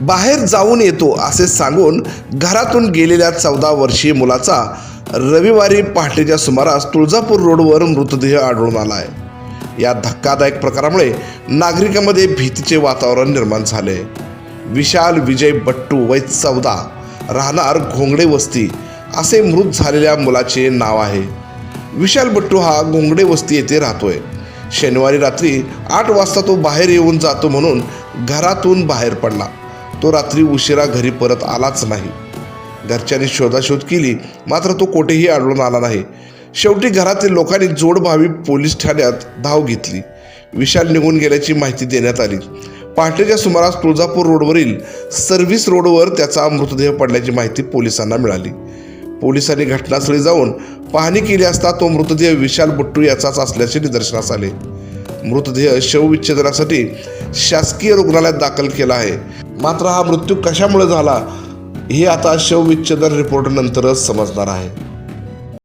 बाहेर जाऊन येतो असे सांगून घरातून गेलेल्या चौदा वर्षीय मुलाचा रविवारी पहाटेच्या सुमारास तुळजापूर रोडवर मृतदेह आढळून आला आहे या धक्कादायक प्रकारामुळे नागरिकांमध्ये भीतीचे वातावरण निर्माण झाले. विशाल विजय बट्टू वय चौदा राहणार घोंगडे वस्ती असे मृत झालेल्या मुलाचे नाव आहे. विशाल बट्टू हा घोंगडे वस्ती येथे राहतोय. शनिवारी रात्री आठ वाजता तो बाहेर येऊन जातो म्हणून घरातून बाहेर पडला. तो रात्री उशिरा घरी परत आलाच नाही. घरच्यांनी शोधाशोध केली मात्र तो कोठेही आढळून आला नाही. शेवटी घरातील लोकांनी जोडभावी पोलीस ठाण्यात धाव घेतली. विशाल निघून गेल्याची माहिती देण्यात आली. पहाटेच्या सुमारास तुळजापूर रोडवरील सर्व्हिस रोडवर त्याचा मृतदेह पडल्याची माहिती पोलिसांना मिळाली. पोलिसांनी घटनास्थळी जाऊन पाहणी केली असता तो मृतदेह विशाल बट्टू याचाच असल्याचे निदर्शनास आले. मृतदेह शवविच्छेदनासाठी शासकीय रुग्णालयात दाखल केला आहे. मात्र हा मृत्यू कशामुळे झाला हे आता शवविच्छेदन रिपोर्टनंतरच समजणार आहे.